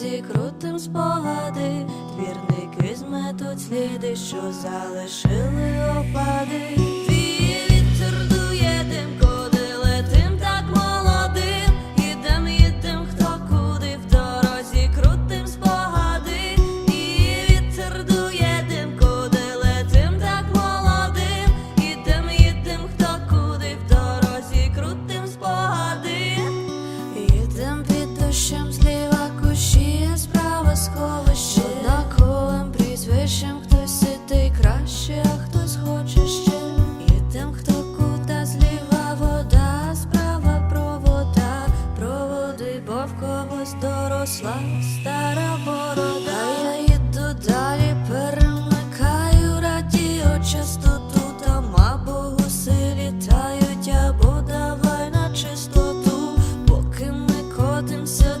Зі крутим спогади, двірники зметуть сліди, що залишили опад. бо в когось доросла стара борода. Я їду далі, перемикаю радіо, частоту там або гуси літають, або давай на чистоту, поки ми котимся.